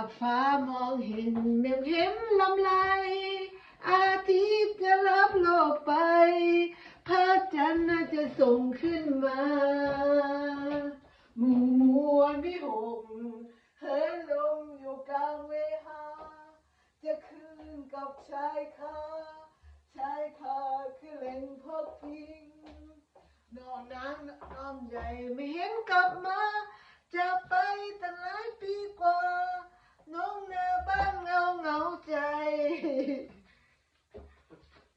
ากฟ้ามองเห็นเมฆเห็นลำลายอาทิตย์จะรับโลกไป พระจันทร์น่าจะส่งขึ้นมาหมู่มวลวิหกเหินลงอยู่กลางเวหา จะคืนกับชายคาชายคาคือแหล่งพักพิงนอกนั้นน้อมใหญ่ไม่เห็นกลับมา จะไปตั้งหลายปีกว่า น้องนาบ้านเงาเงาใจ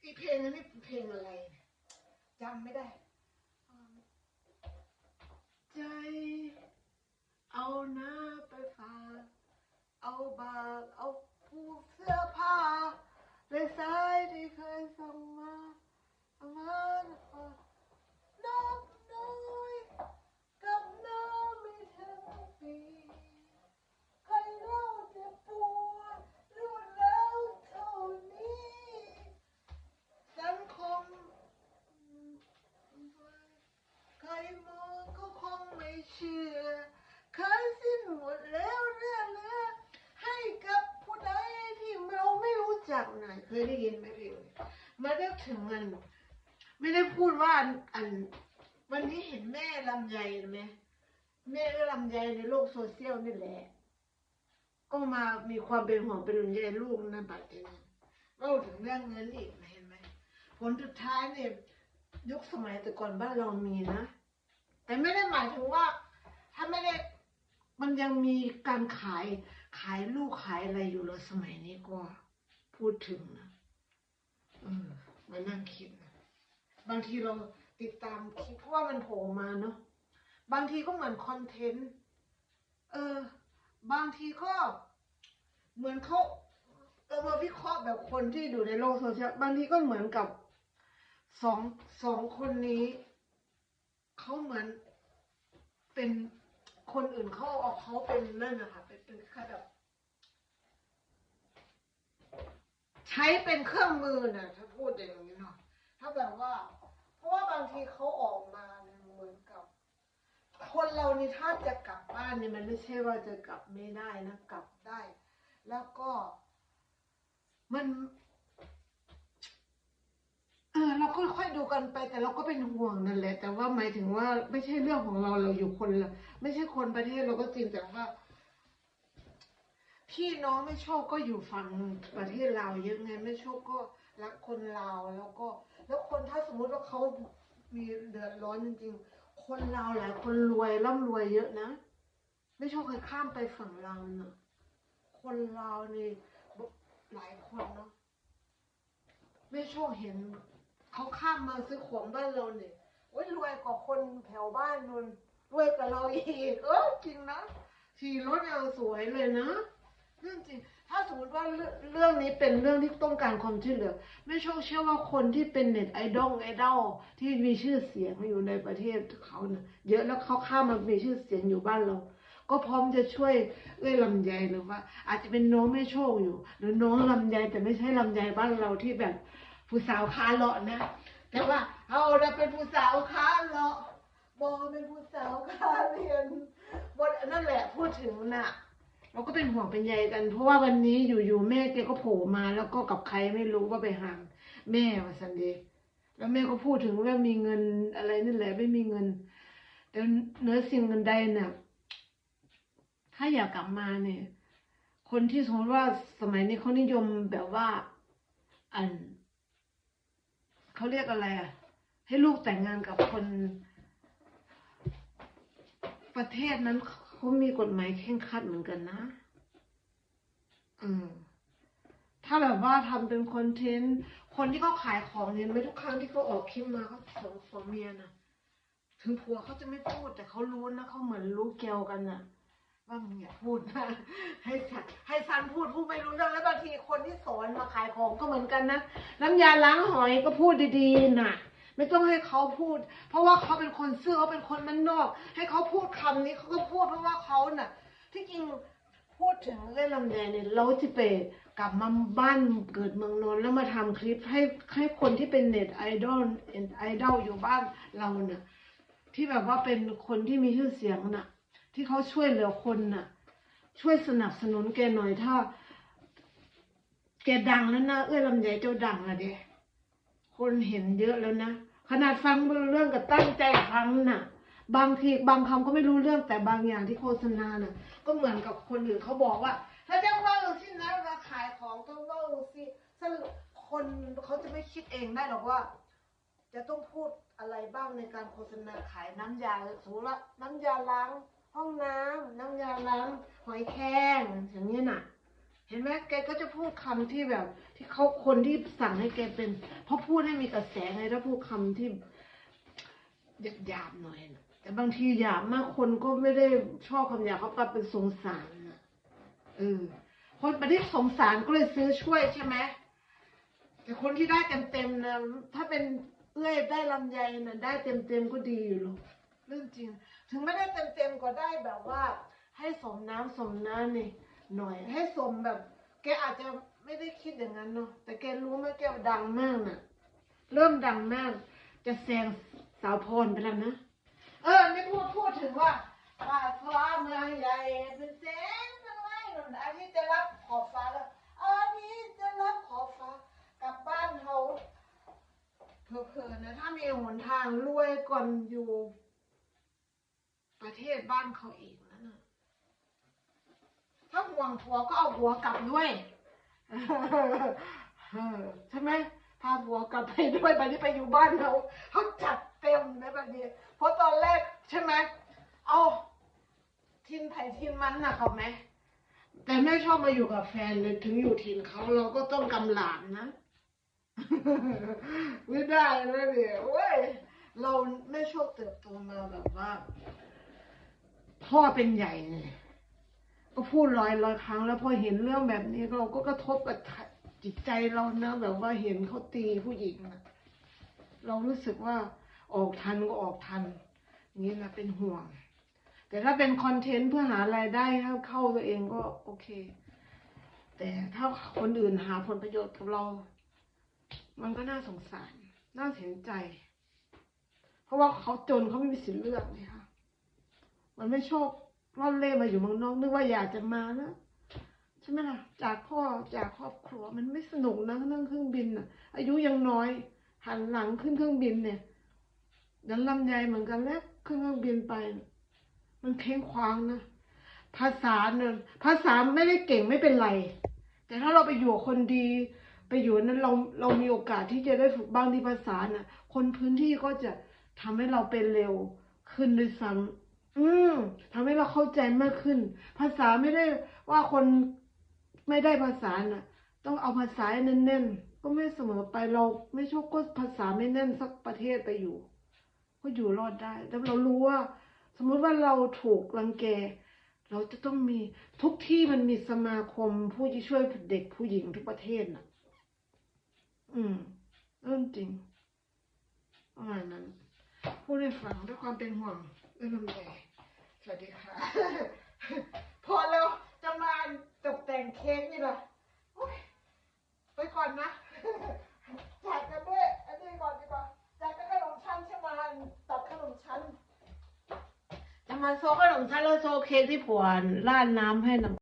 อีเพลงนี้เพลงอะไรจำไม่ได้ ใจ เอาหน้าไปฝากเอาบาเอาผู้เสื้อผ้าเลยสายที่เคยส่งมาเอามาฝากน้องน้อยกับน้ำไม่ถึงปี ใครเล่าจะปวดรวดแล้วเท่านี้ สังคมใครมองก็คงไม่เชื่อเคยสิ้นหมดแล้วเรื่องเนื้อให้กับผู้ใดที่เราไม่รู้จักหนะเคยได้ยินไหมพี่เอ๋ยมาเรียกถึงมัน ไม่ได้พูดว่าอันอัน วันนี้เห็นแม่ลำไยไหมแม่ก็ลำไยในโลกโซเชียลนี่แหละ ก็มามีความเป็นห่วงเป็นใยลูกนะบัดนี้เล่าถึงเรื่องเงินอีกเห็นไหมผลสุดท้ายเนี่ย ยุคสมัยแต่ก่อนบ้านเรามีนะ แต่ไม่ได้หมายถึงว่า ถ้าไม่ได้มันยังมีการขายขายลูกขายอะไรอยู่เลยสมัยนี้ก็พูดถึงนะเออมานั่งคิดนะบางทีเราติดตามคลิปเพราะว่ามันโผล่มาเนาะบางทีก็เหมือนคอนเทนต์เออ บางทีก็เหมือนเขาเออมาวิเคราะห์แบบคนที่อยู่ในโลกโซเชียลบางทีก็เหมือนกับ สองสองคนนี้เขาเหมือนเป็นคนอื่นเขาเอาเขาเป็นนั่นนะคะเป็นเป็นแค่แบบใช้เป็นเครื่องมือน่ะถ้าพูดอย่างนี้เนาะถ้าแบบว่า เพราะว่าบางทีเขาออกมาเนี่ยเหมือนกับ คนเรานี่ถ้าจะกลับบ้านเนี่ยมันไม่ใช่ว่าจะกลับไม่ได้นะกลับได้ แล้วก็มัน เออเราค่อยๆดูกันไป แต่เราก็เป็นห่วงนั่นแหละ แต่ว่าหมายถึงว่าไม่ใช่เรื่องของเราเราอยู่คนละไม่ใช่คนประเทศเราก็จริงแต่ว่า พี่น้องไม่โชคก็อยู่ฝั่งประเทศลาวเยอะไงไม่โชคก็รักคนลาวแล้วก็ แล้วคนถ้าสมมุติว่าเขามีเดือดร้อนจริงๆ คนลาวหลายคนรวยร่ำรวยเยอะนะ ไม่โชคเคยข้ามไปฝั่งลาวเนอะคนลาวนี่หลายคนเนาะไม่โชคเห็น เขาข้ามมาซื้อของบ้านเราเนี่ยโอ้ยรวยกว่าคนแถวบ้านนู่นรวยกว่าเราอีกเออจริงนะขี่รถยังสวยเลยนะเรื่องจริง ถ้าสมมติว่าเรื่องเรื่องนี้เป็นเรื่องที่ต้องการความช่วยเหลือไม่โชคเชื่อว่าคนที่เป็นเน็ตไอดอลไอดอลที่มีชื่อเสียงอยู่ในประเทศเขาเนะ่ะเยอะแล้วเขาข้ามมามีชื่อเสียงอยู่บ้านเรา ก็พร้อมจะช่วยเอ้ยลำไยหรือว่า อาจจะเป็นน้องไม่โชคอยู่ หรือน้องลำไยแต่ไม่ใช่ลำไยบ้านเราที่แบบ ผู้สาวคาเลาะนะ แต่ว่าเอาเราเป็นผู้สาวคาเลาะบอเป็นผู้สาวคาเรียนบทนั่นแหละพูดถึงน่ะ เราก็เป็นห่วงเป็นใยกัน เพราะว่าวันนี้อยู่ๆแม่แกก็โผล่มาแล้วก็กับใครไม่รู้ว่าไปหาแม่มาสันเดย์แล้วแม่ก็พูดถึงว่ามีเงินอะไรนั่แหละไม่มีเงิน แต่เนื้อสิ่งเงินใดเนี่ยถ้าอยากกลับมาเนี่ย คนที่สมมติว่าสมัยนี้เขานิยมแบบว่าอัน เขาเรียกอะไรอะ ให้ลูกแต่งงานกับคน ประเทศนั้นเขามีกฎหมายเคร่งครัดเหมือนกันนะ อืม ถ้าแบบว่าทำเป็นคอนเทนต์คนที่เขาขายของเห็นไหมทุกครั้งที่เขาออกคลิปมาเขาสองผัวเมียนะถึงผัวเขาจะไม่พูดแต่เขารู้นะเขาเหมือนรู้เกลกันน่ะ ว่ามึงอย่าพูดนะให้สันให้ซันพูดพูดไม่รู้เรื่องแล้วบางทีคนที่สอนมาขายของก็เหมือนกันนะน้ำยาล้างหอยก็พูดดีๆน่ะไม่ต้องให้เขาพูด เพราะว่าเขาเป็นคนซื่อเขาเป็นคนมันนอก ให้เขาพูดคำนี้เขาก็พูดเพราะว่าเขาน่ะ ที่จริงพูดถึงเรื่องลำไยเนี่ยเราจะไปกลับมาบ้านเกิดเมืองนนแล้วมาทำคลิปให้ให้คนที่เป็นเน็ตไอดอลไอดอลอยู่บ้านเราเนี่ยที่แบบว่าเป็นคนที่มีชื่อเสียงน่ะ ที่เขาช่วยเหลือคนน่ะ ช่วยสนับสนุนแกหน่อยถ้า แกดังแล้วนะเอ้ยลำไยเจ้าดังอะเด้คนเห็นเยอะแล้วนะขนาดฟังไม่รู้เรื่องก็ตั้งใจฟังน่ะ บางทีบางคำก็ไม่รู้เรื่องแต่บางอย่างที่โฆษณาน่ะ ก็เหมือนกับคนอื่นเขาบอกว่า ถ้าจะว่าสินะเราขายของต้องว่าสิสรุปคนเขาจะไม่คิดเองได้หรอกว่า จะต้องพูดอะไรบ้างในการโฆษณาขายน้ำยาสมมติว่าน้ำยาล้าง ห้องน้ำน้ำยาล้างหอยแครงอย่างนี้น่ะ เห็นไหมแกก็จะพูดคำที่แบบ ที่เขาคนที่สั่งให้แกเป็นเพราะพูดให้มีกระแสไงถ้าพูดคำที่หยาบๆหน่อยนะแต่บางทีหยาบมากคนก็ไม่ได้ชอบคำหยาบเขากลับเป็นสงสารนะเออคนประเทศสงสารก็เลยซื้อช่วยใช่ไหมแต่คนที่ได้เต็มๆนะถ้าเป็นเอื้อยได้ลำไยนะได้เต็มๆก็ดีอยู่หรอก รื่องจริง ถึงไม่ได้เต็มๆก็ได้แบบว่า ให้สมน้ำสมน้ำนี่หน่อย ให้สมแบบ แกอาจจะไม่ได้คิดอย่างนั้นเนาะแต่แกรู้ไหมแกดังมากน่ะ เริ่มดังมาก จะแซงสาวพรไปแล้วนะเออไม่พูดพูดถึงว่าป่าฟ้าเมืองใหญ่เป็นแสนเป็นไรหนุนอันนี้จะรับขอบฟ้าแล้วอันนี้จะรับขอบฟ้ากลับบ้านเขาเพอๆนะถ้ามีหนทางรวยก่อนอยู่ ประเทศบ้านเขาเอีกนะน่ะถ้าห่วงผัวก็เอาผัวกลับด้วยเออใช่ไหมพาผัวกลับไปด้วยบัดนี้ไปอยู่บ้านเขาเขาจัดเต็มนะบัดนี้เพราะตอนแรกใช่ไหมเอาทินไผ่ทินมันนะเขาไหมแต่แม่ชอบมาอยู่กับแฟนเลยถึงอยู่ถิ่นเขาเราก็ต้องกำหลานนะไม่ได้นะเนี่ยเว้ยเราไม่ชอบเติบโตมาแบบว่า พ่อเป็นใหญ่ไงก็พูดร้อยร้อยครั้ง แล้วพอเห็นเรื่องแบบนี้เราก็กระทบกับจิตใจเรานะแบบว่าเห็นเขาตีผู้หญิงนะเรารู้สึกว่าออกทันก็ออกทันนี้นะเป็นห่วง แต่ถ้าเป็นคอนเทนต์เพื่อหารายได้ให้เข้าตัวเองก็โอเค แต่ถ้าคนอื่นหาผลประโยชน์กับเรา มันก็น่าสงสาร น่าเห็นใจ เพราะว่าเขาจนเขาไม่มีสิทธิ์เลือกเลยค่ะ มันไม่ชอบร่อนเล่มาอยู่เมืองนอกนึกว่าอยากจะมานะใช่ไหมล่ะ จากพ่อจากครอบครัวมันไม่สนุกนะนั่งเครื่องบินอะ อายุยังน้อย หันหลังขึ้นเครื่องบินเนี่ยดันลำไยเหมือนกันแล้วขึ้นเครื่องบินไป มันเค้งคว้างนะภาษาเนี่ยภาษาไม่ได้เก่งไม่เป็นไร แต่ถ้าเราไปอยู่คนดีไปอยู่นั้นเราเรามีโอกาสที่จะได้ฝึกบ้างที่ภาษาน่ะ คนพื้นที่ก็จะทำให้เราเป็นเร็วขึ้นด้วยซ้ำ อืมทำให้เราเข้าใจมากขึ้น ภาษาไม่ได้ว่าคนไม่ได้ภาษาน่ะ ต้องเอาภาษาแน่นๆก็ไม่เสมอไปเราไม่ชอบก็ภาษาไม่แน่นสักประเทศไปอยู่ ก็อยู่รอดได้แต่เรารู้ว่า สมมุติว่าเราถูกรังแก เราจะต้องมีทุกที่มันมีสมาคมผู้ที่ช่วยเด็กผู้หญิงทุกประเทศน่ะ อืมเรื่องจริงประมาณนั้นพูดให้ฟังด้วยความเป็นห่วง เรื่องลยสวัสดีค่ะ พอแล้วจะมาตกแต่งเค้กนี่เหรอโอ๊ยไปก่อนนะจ่ายกันด้วยอันนี้ก่อนดีกว่าจ่ายกันขนมชั้นใช่ไหมตัดขนมชั้นจะมาโซขนมชั้นแล้วโซเค้กที่ผวนราดน้ำให้น้ำ